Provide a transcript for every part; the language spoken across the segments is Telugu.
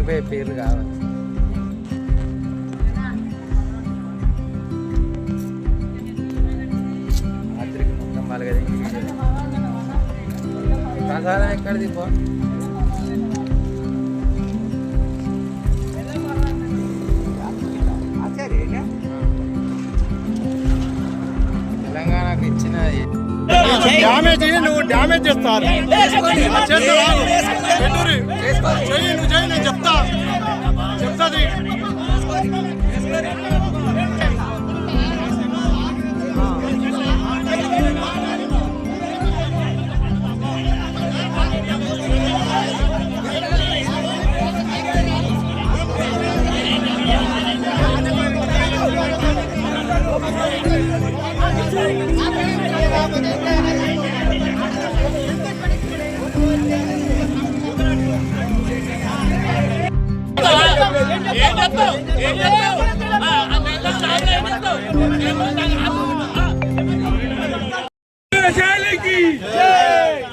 జరిగిపోయే పేర్లు కావాలి. రాత్రికి మొత్తం బాగా ప్రసాదం ఎక్కడిది పో. తెలంగాణకు ఇచ్చిన డ్యామేజ్ నువ్వు డ్యామేజ్ చేస్తారు చేస్తా రాదు. పెట్టూరి. చెయ్యి నువ్వు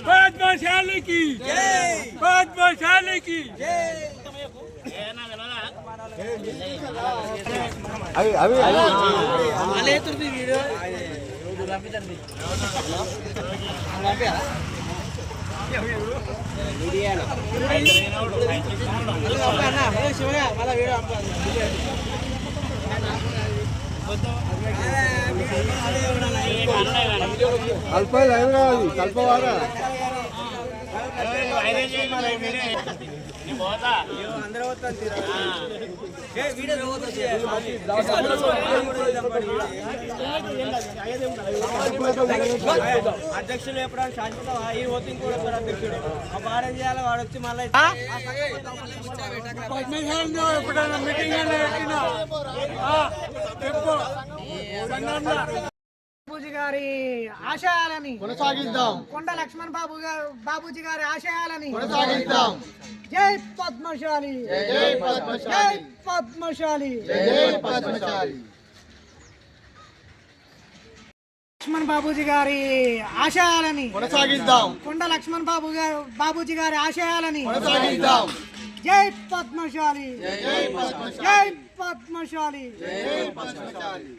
పద్మశాలికి! పద్మశాలికి! అవి అవి అవి. కల్ప లైవ్ కాదు కల్పవారా అధ్యక్షులు ఎప్పుడైనా శాశ్వతం ఈ పోతే ఇంకోటి సార్ అధ్యక్షుడు ఆ వాడు చేయాలి వాడు వచ్చి మళ్ళీ ఎప్పుడైనా మీటింగ్ చెప్పు. బాబూజీ గారి ఆశయాలని. కొనసాగిద్దాం. కొండ లక్ష్మణ్ బాబు గారు బాబూజీ గారి ఆశయాలని. కొనసాగిద్దాం. జై పద్మశాలి. జై పద్మశాలి. జై పద్మశాలి. జై పద్మశాలి. లక్ష్మణ్ బాబూజీ గారి ఆశయాలని. కొనసాగిద్దాం. కొండ లక్ష్మణ్ బాబు గారు బాబూజీ గారి ఆశయాలని. కొనసాగిద్దాం. జై పద్మశాలి. జై పద్మశాలి. జై పద్మశాలి. జై పద్మశాలి.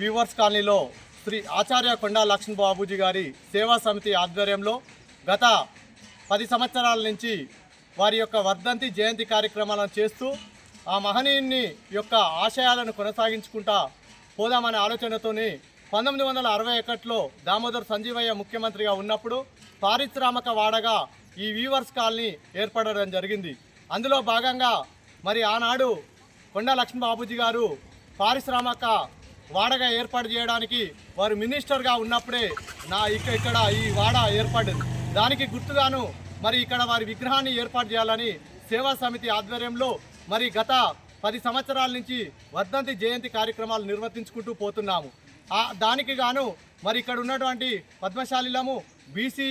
వ్యూవర్స్ కాలనీలో శ్రీ ఆచార్య కొండా లక్ష్మణ్ బాబూజీ గారి సేవా సమితి ఆధ్వర్యంలో గత పది సంవత్సరాల నుంచి వారి యొక్క వర్ధంతి జయంతి కార్యక్రమాలను చేస్తూ ఆ మహనీయుని యొక్క ఆశయాలను కొనసాగించుకుంటా పోదామనే ఆలోచనతోని పంతొమ్మిది వందల అరవై ఒకటిలో దామోదర్ సంజీవయ్య ముఖ్యమంత్రిగా ఉన్నప్పుడు పారిశ్రామిక వాడగా ఈ వీవర్స్ కాలనీ ఏర్పడడం జరిగింది. అందులో భాగంగా మరి ఆనాడు కొండ లక్ష్మీ గారు పారిశ్రామిక వాడగా ఏర్పాటు చేయడానికి వారు మినిస్టర్గా ఉన్నప్పుడే నా ఇక ఇక్కడ ఈ వాడ ఏర్పడింది దానికి గుర్తుగాను మరి ఇక్కడ వారి విగ్రహాన్ని ఏర్పాటు చేయాలని సేవా సమితి ఆధ్వర్యంలో మరి గత పది సంవత్సరాల నుంచి వర్ధంతి జయంతి కార్యక్రమాలు నిర్వర్తించుకుంటూ పోతున్నాము. ఆ దానికి గాను మరి ఇక్కడ ఉన్నటువంటి పద్మశాలిలము బీసీ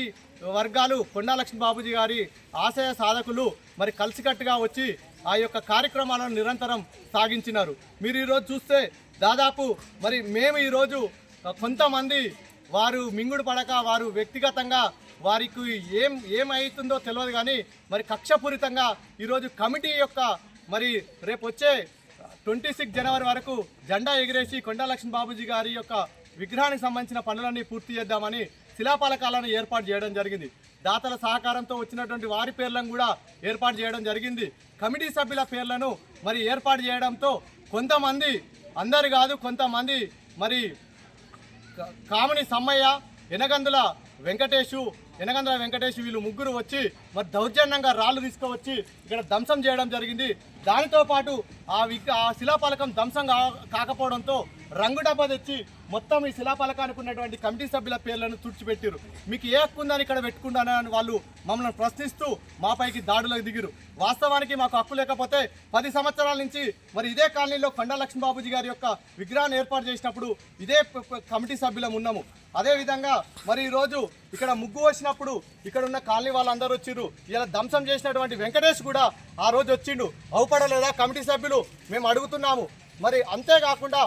వర్గాలు కొండాలక్ష్మి బాబుజీ గారి ఆశయ సాధకులు మరి కలిసికట్టుగా వచ్చి ఆ యొక్క కార్యక్రమాలను నిరంతరం సాగించినారు. మీరు ఈరోజు చూస్తే దాదాపు మరి మేము ఈరోజు కొంతమంది వారు మింగుడు పడక వారు వ్యక్తిగతంగా వారికి ఏం ఏమవుతుందో తెలియదు కానీ మరి కక్షపూరితంగా ఈరోజు కమిటీ యొక్క మరి రేపు వచ్చే ట్వంటీ సిక్స్ జనవరి వరకు జెండా ఎగిరేసి కొండలక్ష్మి బాబుజీ గారి యొక్క విగ్రహానికి సంబంధించిన పనులన్నీ పూర్తి చేద్దామని శిలాపలకాలను ఏర్పాటు చేయడం జరిగింది. దాతల సహకారంతో వచ్చినటువంటి వారి పేర్లను కూడా ఏర్పాటు చేయడం జరిగింది. కమిటీ సభ్యుల పేర్లను మరి ఏర్పాటు చేయడంతో కొంతమంది అందరు కాదు కొంతమంది మరి క- కామిని సమ్మయ్య ఎనగందుల వెంకటేషు ఎనగందుల వెంకటేష్ వీళ్ళు ముగ్గురు వచ్చి మరి దౌర్జన్యంగా రాళ్ళు తీసుకువచ్చి ఇక్కడ ధ్వంసం చేయడం జరిగింది. దానితో పాటు ఆ విగ్ ఆ శిలాపలకం ధ్వంసం కా- కాకపోవడంతో రంగు డబ్బా తెచ్చి మొత్తం ఈ శిలాపలకానికి ఉన్నటువంటి కమిటీ సభ్యుల పేర్లను తుడిచిపెట్టారు మీకు ఏ హక్కు ఉందని ఇక్కడ పెట్టుకున్నానని వాళ్ళు మమ్మల్ని ప్రశ్నిస్తూ మాపైకి దాడులకు దిగిరు వాస్తవానికి మాకు హక్కు లేకపోతే పది సంవత్సరాల నుంచి మరి ఇదే కాలనీలో కొండా గారి యొక్క విగ్రహాన్ని ఏర్పాటు చేసినప్పుడు ఇదే కమిటీ సభ్యులం ఉన్నాము. అదేవిధంగా మరి ఈరోజు ఇక్కడ ముగ్గు వచ్చినప్పుడు ఇక్కడ ఉన్న కాలనీ వాళ్ళందరూ వచ్చిర్రు. ఇలా ధ్వంసం చేసినటువంటి వెంకటేష్ కూడా ఆ రోజు వచ్చిండు. అవుపడలేదా? కమిటీ సభ్యులు మేము అడుగుతున్నాము. మరి అంతేకాకుండా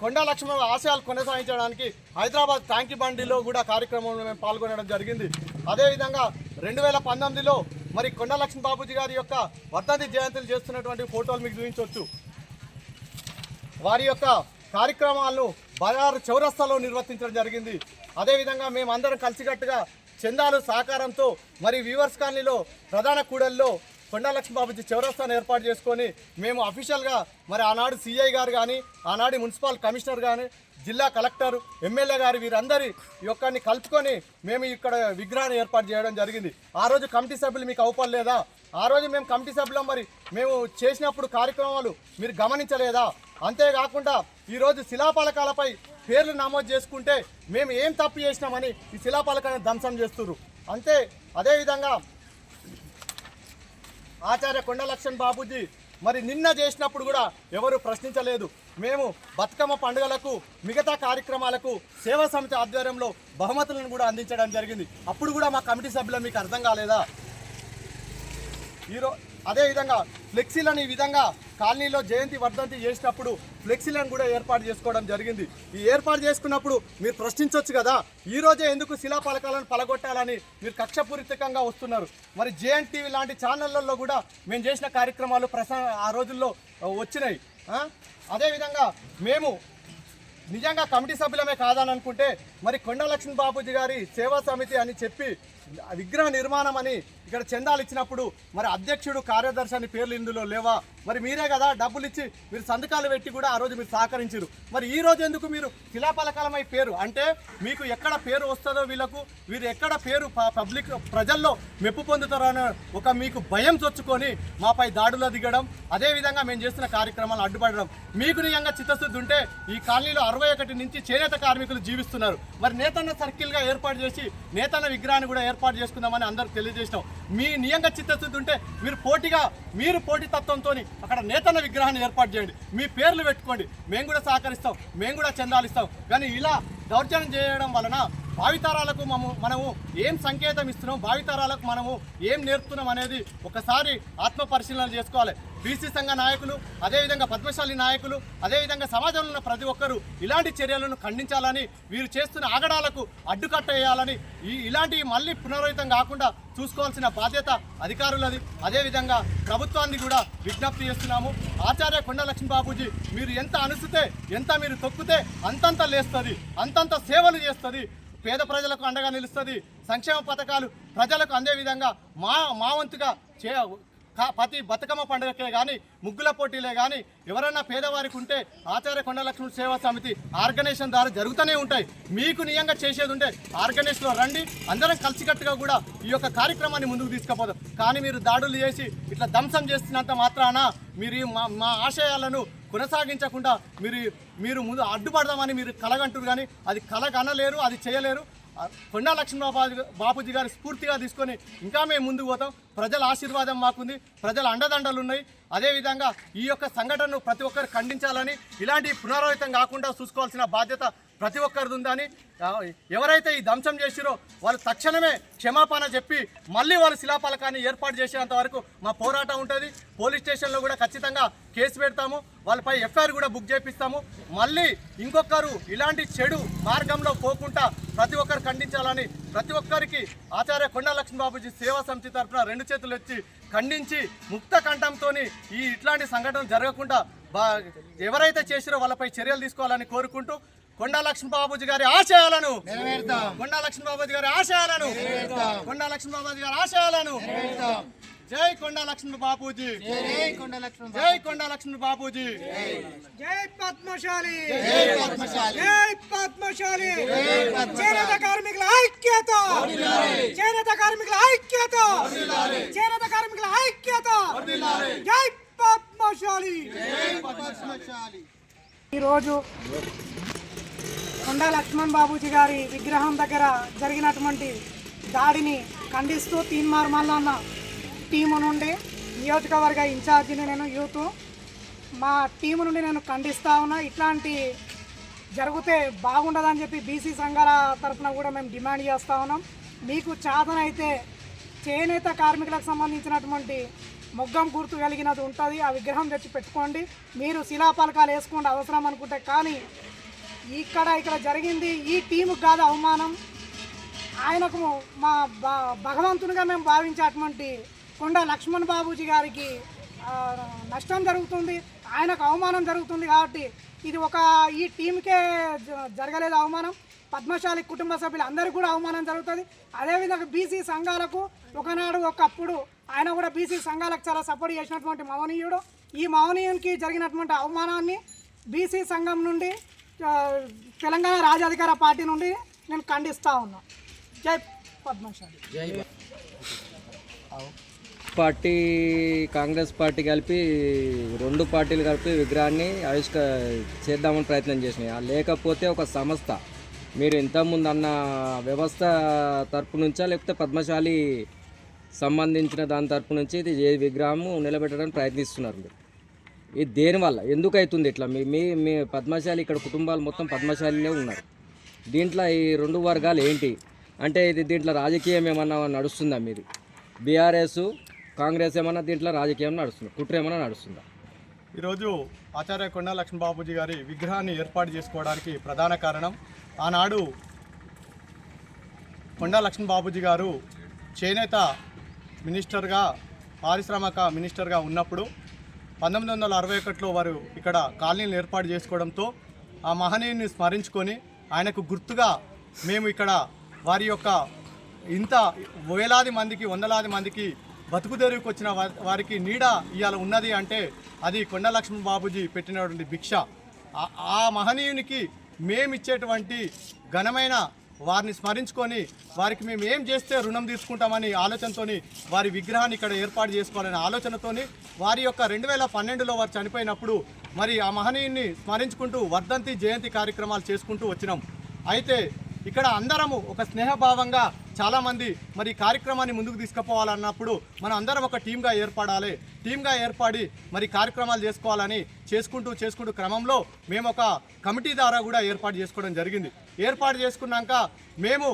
కొండా లక్ష్మణ ఆశయాలు కొనసాగించడానికి హైదరాబాద్ ట్యాంకీ బండిలో కూడా కార్యక్రమంలో మేము పాల్గొనడం జరిగింది. అదేవిధంగా రెండు వేల పంతొమ్మిదిలో మరి కొండ లక్ష్మీ బాబుజీ గారి యొక్క వర్ధంతి జయంతులు చేస్తున్నటువంటి ఫోటోలు మీకు చూపించవచ్చు. వారి యొక్క కార్యక్రమాలను బజారు చౌరస్తాలో నిర్వర్తించడం జరిగింది. అదేవిధంగా మేము అందరం కలిసికట్టుగా చందాలు సహకారంతో మరి వ్యూవర్స్ కాలనీలో ప్రధాన కూడల్లో కొండా లక్ష్మీబాబుజీ చౌరస్తాను ఏర్పాటు చేసుకొని మేము అఫీషియల్గా మరి ఆనాడు సిఐ గారు కానీ ఆనాడు మున్సిపల్ కమిషనర్ కానీ జిల్లా కలెక్టర్ ఎమ్మెల్యే గారు వీరందరి యొక్కని కలుపుకొని మేము ఇక్కడ విగ్రహాన్ని ఏర్పాటు చేయడం జరిగింది. ఆ రోజు కమిటీ సభ్యులు మీకు అవపడలేదా? ఆ రోజు మేము కమిటీ సభ్యులం మరి మేము చేసినప్పుడు కార్యక్రమాలు మీరు గమనించలేదా? అంతేకాకుండా ఈరోజు శిలాఫలకాలపై పేర్లు నమోదు చేసుకుంటే మేము ఏం తప్పు చేసినామని ఈ శిలాఫలకాన్ని ధ్వంసం చేస్తున్నారు అంతే అదేవిధంగా ఆచార్య కొండలక్ష్మణ్ బాబుజీ మరి నిన్న చేసినప్పుడు కూడా ఎవరు ప్రశ్నించలేదు. మేము బతుకమ్మ పండుగలకు మిగతా కార్యక్రమాలకు సేవా సమితి ఆధ్వర్యంలో బహుమతులను కూడా అందించడం జరిగింది. అప్పుడు కూడా మా కమిటీ సభ్యులు మీకు అర్థం కాలేదా? ఈరోజు అదేవిధంగా ఫ్లెక్సీలను ఈ విధంగా కాలనీలో జయంతి వర్ధంతి చేసినప్పుడు ఫ్లెక్సీలను కూడా ఏర్పాటు చేసుకోవడం జరిగింది. ఈ ఏర్పాటు చేసుకున్నప్పుడు మీరు ప్రశ్నించవచ్చు కదా ఈరోజే ఎందుకు శిలాపలకాలను పలగొట్టాలని మీరు కక్షపూరితకంగా వస్తున్నారు. మరి జేఎన్ టీవీ లాంటి ఛానళ్ళలో కూడా మేము చేసిన కార్యక్రమాలు ప్రసా ఆ రోజుల్లో వచ్చినాయి. అదేవిధంగా మేము నిజంగా కమిటీ సభ్యులమే కాదని అనుకుంటే మరి కొండ లక్ష్మణ్ బాబుజీ గారి సేవా సమితి అని చెప్పి విగ్రహ నిర్మాణం అని ఇక్కడ చందాలు ఇచ్చినప్పుడు మరి అధ్యక్షుడు కార్యదర్శి అని పేర్లు ఇందులో లేవా? మరి మీరే కదా డబ్బులు ఇచ్చి మీరు సంతకాలు పెట్టి కూడా ఆ రోజు మీరు సహకరించారు. మరి ఈ రోజు ఎందుకు మీరు శిలాపలకాలమై పేరు? అంటే మీకు ఎక్కడ పేరు వస్తుందో వీళ్ళకు వీరు ఎక్కడ పేరు ప- పబ్లిక్ ప్రజల్లో మెప్పు పొందుతారో అనే ఒక మీకు భయం చొచ్చుకొని మాపై దాడులు దిగడం అదేవిధంగా మేము చేస్తున్న కార్యక్రమాలు అడ్డుపడడం. మీకు నిజంగా చిత్తశుద్ధి ఉంటే ఈ కాలనీలో అరవై ఒకటి నుంచి చేనేత కార్మికులు జీవిస్తున్నారు. మరి నేతన్న సర్కిల్గా ఏర్పాటు చేసి నేతన్న విగ్రహాన్ని కూడా ఏర్పాటు చేసుకుందామని అందరికి తెలియజేసినాం. మీ నియంగా చిత్తశుద్ధి ఉంటే మీరు పోటీగా మీరు పోటీతత్వంతో అక్కడ నేతన్న విగ్రహాన్ని ఏర్పాటు చేయండి. మీ పేర్లు పెట్టుకోండి. మేము కూడా సహకరిస్తాం. మేము కూడా చందాలు ఇస్తాం. కానీ ఇలా దౌర్జన్యం చేయడం వలన భావితరాలకు మనము మనము ఏం సంకేతం ఇస్తున్నాం భావితరాలకు మనము ఏం నేర్పుతున్నాం అనేది ఒకసారి ఆత్మ పరిశీలన చేసుకోవాలి. బీసీ సంఘ నాయకులు అదేవిధంగా పద్మశాలి నాయకులు అదేవిధంగా సమాజంలో ఉన్న ప్రతి ఒక్కరూ ఇలాంటి చర్యలను ఖండించాలని వీరు చేస్తున్న ఆగడాలకు అడ్డుకట్ట వేయాలని ఈ ఇలాంటివి మళ్ళీ పునరావితం కాకుండా చూసుకోవాల్సిన బాధ్యత అధికారులది. అదేవిధంగా ప్రభుత్వాన్ని కూడా విజ్ఞప్తి చేస్తున్నాము. ఆచార్య కొండ లక్ష్మీ బాబూజీ మీరు ఎంత అనుసితే ఎంత మీరు తొక్కితే అంతంత లేస్తుంది అంతంత సేవలు చేస్తుంది పేద ప్రజలకు అండగా నిలుస్తుంది. సంక్షేమ పథకాలు ప్రజలకు అందే విధంగా మా మా వంతుగా చే ప్రతి బతుకమ్మ పండుగకే కానీ ముగ్గుల పోటీలే కానీ ఎవరైనా పేదవారికి ఉంటే ఆచార్య కొండ సేవా సమితి ఆర్గనైజేషన్ ద్వారా జరుగుతూనే ఉంటాయి. మీకు నియంగా చేసేది ఉంటే ఆర్గనైజ్లో రండి. అందరం కలిసికట్టుగా కూడా ఈ యొక్క కార్యక్రమాన్ని ముందుకు తీసుకుపోదాం. కానీ మీరు దాడులు చేసి ఇట్లా ధ్వంసం చేస్తున్నంత మాత్రాన మీరు మా మా ఆశయాలను కొనసాగించకుండా మీరు మీరు ముందు అడ్డుపడదామని మీరు కలగంటారు కానీ అది కలగనలేరు అది చేయలేరు. కొండా లక్ష్మణబాబు బాపూజీ గారి స్ఫూర్తిగా తీసుకొని ఇంకా మేము ముందుకు పోతాం. ప్రజల ఆశీర్వాదం మాకుంది. ప్రజల అండదండలు ఉన్నాయి అదేవిధంగా ఈ యొక్క సంఘటనను ప్రతి ఒక్కరు ఖండించాలని ఇలాంటి పునరావృతం కాకుండా చూసుకోవాల్సిన బాధ్యత ప్రతి ఒక్కరిది ఉందని ఎవరైతే ఈ ధ్వంసం చేసిరో వాళ్ళు తక్షణమే క్షమాపణ చెప్పి మళ్ళీ వాళ్ళు శిలాఫలకాన్ని ఏర్పాటు చేసేంత వరకు మా పోరాటం ఉంటుంది. పోలీస్ స్టేషన్లో కూడా ఖచ్చితంగా కేసు పెడతాము. వాళ్ళపై ఎఫ్ఐఆర్ కూడా బుక్ చేపిస్తాము. మళ్ళీ ఇంకొకరు ఇలాంటి చెడు మార్గంలో పోకుండా ప్రతి ఒక్కరు ఖండించాలని ప్రతి ఒక్కరికి ఆచార్య కొండా లక్ష్మీ బాబుజీ సేవా సమితి తరఫున రెండు చేతులు ఎత్తి ఖండించి ముక్త కంఠంతో ఈ ఇట్లాంటి సంఘటనలు జరగకుండా బా ఎవరైతే చేసిరో వాళ్ళపై చర్యలు తీసుకోవాలని కోరుకుంటూ కొండా లక్ష్మీ బాబుజీ గారి ఆశయాలను కొండా లక్ష్మీ బాబుజీ గారి ఆశయాలను కొండా లక్ష్మీ బాబుజీ గారి ఆశయాలను జై కొండా లక్ష్మీ బాపూజీ. జై కొండా లక్ష్మీ బాపూజీ. జై పద్మశాలి. జై పద్మశాలి. చేనేత కార్మికుల ఐక్యత! చేనేత కార్మికుల ఐక్యత! చేనేత కార్మికుల ఐక్యత! జై పద్మశాలి! ఈరోజు కొండా లక్ష్మణ్ బాబూజీ గారి విగ్రహం దగ్గర జరిగినటువంటి దాడిని ఖండిస్తూ తీన్మార్ మల్లన్న టీము నుండి నియోజకవర్గ ఇన్ఛార్జిని నేను యూత్ మా టీము నుండి నేను ఖండిస్తా ఉన్నా. ఇట్లాంటి జరిగితే బాగుండదని చెప్పి బీసీ సంఘాల తరఫున కూడా మేము డిమాండ్ చేస్తూ ఉన్నాం. మీకు చాతనైతే చేనేత కార్మికులకు సంబంధించినటువంటి మొగ్గం గుర్తు కలిగినది ఉంటుంది. ఆ విగ్రహం తెచ్చి పెట్టుకోండి. మీరు శిలాపలకాలు వేసుకోండి అవసరం అనుకుంటే. కానీ ఇక్కడ ఇక్కడ జరిగింది ఈ టీముకు కాదు అవమానం. ఆయనకు మా భగవంతునిగా మేము భావించే అటువంటి కొండ లక్ష్మణ్ బాబూజీ గారికి నష్టం జరుగుతుంది. ఆయనకు అవమానం జరుగుతుంది కాబట్టి ఇది ఒక ఈ టీంకే జ- జరగలేదు అవమానం. పద్మశాలి కుటుంబ సభ్యులు అందరికీ కూడా అవమానం జరుగుతుంది. అదేవిధంగా బీసీ సంఘాలకు ఒకనాడు ఒకప్పుడు ఆయన కూడా బీసీ సంఘాలకు చాలా సపోర్ట్ చేసినటువంటి మౌనీయుడు. ఈ మౌనీయునికి జరిగినటువంటి అవమానాన్ని బీసీ సంఘం నుండి తెలంగాణ రాజాధికార పార్టీ నుండి నేను ఖండిస్తూ ఉన్నా. జై పద్మశాలి. జై పార్టీ కాంగ్రెస్ పార్టీ కలిపి రెండు పార్టీలు కలిపి విగ్రహాన్ని ఆవిష్క చేద్దామని ప్రయత్నం చేసినాయి. లేకపోతే ఒక సంస్థ. మీరు ఇంతకుముందు అన్న వ్యవస్థ తరపు నుంచా లేకపోతే పద్మశాలి సంబంధించిన దాని తరపు నుంచి ఇది ఏ విగ్రహము నిలబెట్టడానికి ప్రయత్నిస్తున్నారు మీరు? ఇది దేనివల్ల ఎందుకు అవుతుంది ఇట్లా? మీ మీ మీ పద్మశాలి ఇక్కడ కుటుంబాలు మొత్తం పద్మశాలిలో ఉన్నారు. దీంట్లో ఈ రెండు వర్గాలు ఏంటి? అంటే ఇది దీంట్లో రాజకీయం ఏమన్నా నడుస్తుందా మీది? బీఆర్ఎస్ కాంగ్రెస్ ఏమన్నా దీంట్లో రాజకీయం నడుస్తుందా కుట్ర ఏమన్నా నడుస్తుందా? ఈరోజు ఆచార్య కొండ లక్ష్మణ బాబుజీ గారి విగ్రహాన్ని ఏర్పాటు చేసుకోవడానికి ప్రధాన కారణం ఆనాడు కొండ లక్ష్మణ బాబుజీ గారు చేనేత మినిస్టర్గా పారిశ్రామిక మినిస్టర్గా ఉన్నప్పుడు పంతొమ్మిది వందల అరవై ఒకటిలో వారు ఇక్కడ కాలనీలు ఏర్పాటు చేసుకోవడంతో ఆ మహనీయుని స్మరించుకొని ఆయనకు గుర్తుగా మేము ఇక్కడ వారి యొక్క ఇంత వేలాది మందికి వందలాది మందికి బతుకుదేరుకు వచ్చిన వారికి నీడ ఇవాళ ఉన్నది అంటే అది కొండ లక్ష్మణ పెట్టినటువంటి భిక్ష. ఆ- మహనీయునికి మేమిచ్చేటువంటి ఘనమైన వారిని స్మరించుకొని వారికి మేము ఏం చేస్తే రుణం తీసుకుంటామని ఆలోచనతోని వారి విగ్రహాన్ని ఇక్కడ ఏర్పాటు చేసుకోవాలనే ఆలోచనతోని వారి యొక్క రెండు వేల పన్నెండులో వారు చనిపోయినప్పుడు మరి ఆ మహనీయుని స్మరించుకుంటూ వర్ధంతి జయంతి కార్యక్రమాలు చేసుకుంటూ వచ్చినాం. అయితే ఇక్కడ అందరము ఒక స్నేహభావంగా చాలామంది మరి కార్యక్రమాన్ని ముందుకు తీసుకుపోవాలన్నప్పుడు మనం అందరం ఒక టీంగా ఏర్పడాలి. టీంగా ఏర్పడి మరి కార్యక్రమాలు చేసుకోవాలని చేసుకుంటూ చేసుకుంటూ క్రమంలో మేము ఒక కమిటీ ద్వారా కూడా ఏర్పాటు చేసుకోవడం జరిగింది. ఏర్పాటు చేసుకున్నాక మేము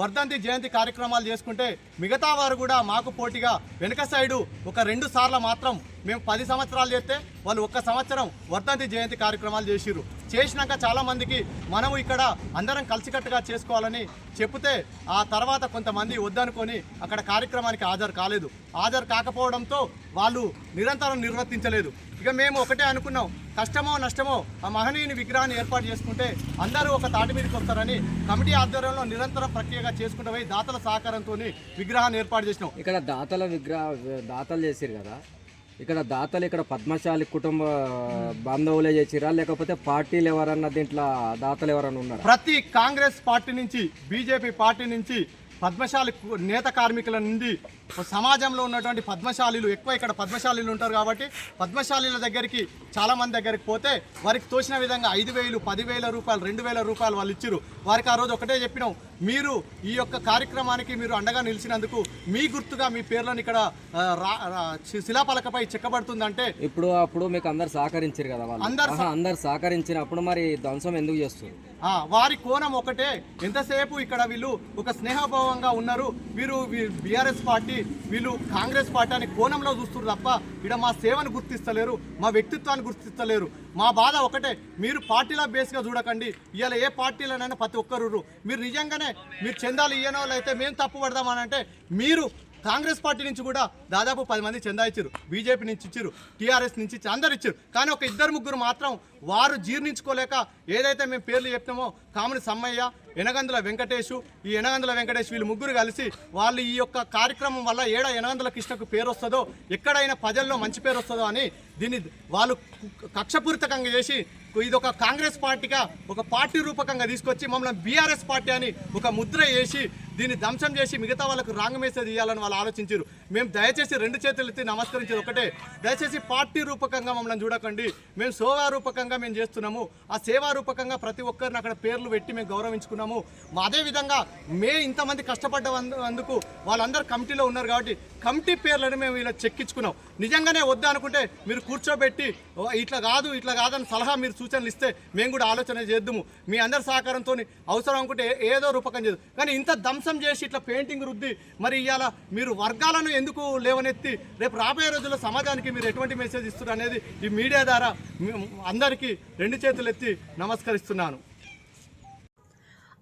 వర్ధంతి జయంతి కార్యక్రమాలు చేసుకుంటే మిగతా వారు కూడా మాకు పోటీగా వెనక సైడు ఒక రెండు సార్లు మాత్రం మేము పది సంవత్సరాలు చేస్తే వాళ్ళు ఒక్క సంవత్సరం వర్ధంతి జయంతి కార్యక్రమాలు చేసిర్రు. చేసినాక చాలామందికి మనము ఇక్కడ అందరం కలిసికట్టుగా చేసుకోవాలని చెప్తే ఆ తర్వాత కొంతమంది వద్దనుకొని అక్కడ కార్యక్రమానికి హాజరు కాలేదు. హాజరు కాకపోవడంతో వాళ్ళు నిరంతరం నిర్వర్తించలేదు. ఇక మేము ఒకటే అనుకున్నాం. కష్టమో నష్టమో ఆ మహనీయుని విగ్రహాన్ని ఏర్పాటు చేసుకుంటే అందరూ ఒక తాటి మీదకి వస్తారని కమిటీ ఆధ్వర్యంలో నిరంతరం ప్రక్రియగా చేసుకుంటూ పోయి దాతల సహకారంతో విగ్రహాన్ని ఏర్పాటు చేసినాం. ఇక్కడ దాతల విగ్రహ దాతలు చేశారు కదా. ఇక్కడ దాతలు ఇక్కడ పద్మశాలి కుటుంబ బాంధవులే చేసిరా? లేకపోతే పార్టీలు ఎవరన్నా దీంట్లో దాతలు ఎవరన్నా ఉన్నారు? ప్రతి కాంగ్రెస్ పార్టీ నుంచి బీజేపీ పార్టీ నుంచి పద్మశాలి నేత కార్మికుల నుండి సమాజంలో ఉన్నటువంటి పద్మశాలీలు ఎక్కువ ఇక్కడ పద్మశాలీలు ఉంటారు కాబట్టి పద్మశాలీల దగ్గరికి చాలా మంది దగ్గరికి పోతే వారికి తోచిన విధంగా ఐదు వేలు పదివేల రూపాయలు రెండు వేల రూపాయలు వాళ్ళు ఇచ్చారు వారికి ఆ రోజు ఒకటే చెప్పినాం మీరు ఈ యొక్క కార్యక్రమానికి మీరు అండగా నిలిచినందుకు మీ గుర్తుగా మీ పేర్లను ఇక్కడ శిలాపలకపై చెక్కబడుతుందంటే ఇప్పుడు అప్పుడు మీకు అందరు సహకరించారు కదా వాళ్ళు. అందరు అందరు సహకరించినప్పుడు మరి ధ్వంసం ఎందుకు చేస్తారు ఆ, వారి కోణం ఒకటే. ఎంతసేపు ఇక్కడ వీళ్ళు ఒక స్నేహభావంగా ఉన్నారు? వీరు బీఆర్ఎస్ పార్టీ వీళ్ళు కాంగ్రెస్ పార్టీ అని కోణంలో చూస్తున్నారు తప్ప ఇక్కడ మా సేవను గుర్తిస్తలేరు మా వ్యక్తిత్వాన్ని గుర్తిస్తలేరు. మా బాధ ఒకటే మీరు పార్టీల బేస్గా చూడకండి. ఇవాళ ఏ పార్టీలోనైనా ప్రతి ఒక్కరు మీరు నిజంగానే మీరు చందాలు ఇయ్యని వాళ్ళు అయితే మేము తప్పు పడదామని అంటే మీరు కాంగ్రెస్ పార్టీ నుంచి కూడా దాదాపు పది మంది చందా ఇచ్చారు బీజేపీ నుంచి ఇచ్చారు టీఆర్ఎస్ నుంచి అందరు ఇచ్చారు కానీ ఒక ఇద్దరు ముగ్గురు మాత్రం వారు జీర్ణించుకోలేక ఏదైతే మేము పేర్లు చెప్తామో కామని సమ్మయ్య ఎనగందుల వెంకటేషు ఈ ఎనగందుల వెంకటేష్ వీళ్ళు ముగ్గురు కలిసి వాళ్ళు ఈ యొక్క కార్యక్రమం వల్ల ఏడ ఎనగందుల కృష్ణకు పేరు వస్తుందో ఎక్కడైనా ప్రజల్లో మంచి పేరు వస్తుందో అని దీన్ని వాళ్ళు కక్షపూరితకంగా చేసి ఇది ఒక కాంగ్రెస్ పార్టీగా ఒక పార్టీ రూపకంగా తీసుకొచ్చి మమ్మల్ని బీఆర్ఎస్ పార్టీ అని ఒక ముద్ర వేసి దీన్ని ధ్వంసం చేసి మిగతా వాళ్ళకు రాంగ్ మెసేజ్ ఇవ్వాలని వాళ్ళు ఆలోచించారు. మేము దయచేసి రెండు చేతులు ఎత్తి నమస్కరించేది ఒకటే. దయచేసి పార్టీ రూపకంగా మమ్మల్ని చూడకండి. మేము సేవా రూపకంగా మేము చేస్తున్నాము. ఆ సేవా రూపకంగా ప్రతి ఒక్కరిని అక్కడ పేర్లు పెట్టి మేము గౌరవించుకున్నాం చేస్తున్నాము. అదేవిధంగా మే ఇంతమంది కష్టపడ్డ అందుకు వాళ్ళందరూ కమిటీలో ఉన్నారు కాబట్టి కమిటీ పేర్లను మేము ఇలా చెక్కించుకున్నాం. నిజంగానే వద్దు అనుకుంటే మీరు కూర్చోబెట్టి ఇట్లా కాదు ఇట్లా కాదని సలహా మీరు సూచనలు ఇస్తే మేము కూడా ఆలోచన చేద్దాము. మీ అందరి సహకారంతో అవసరం అనుకుంటే ఏదో రూపకం చేద్దాం. కానీ ఇంత ధ్వంసం చేసి ఇట్లా పెయింటింగ్ రుద్ది మరి ఇవాళ మీరు వర్గాలను ఎందుకు లేవనెత్తి రేపు రాబోయే రోజుల్లో సమాజానికి మీరు ఎటువంటి మెసేజ్ ఇస్తున్నారు అనేది ఈ మీడియా ద్వారా అందరికీ రెండు చేతులు ఎత్తి నమస్కరిస్తున్నాను.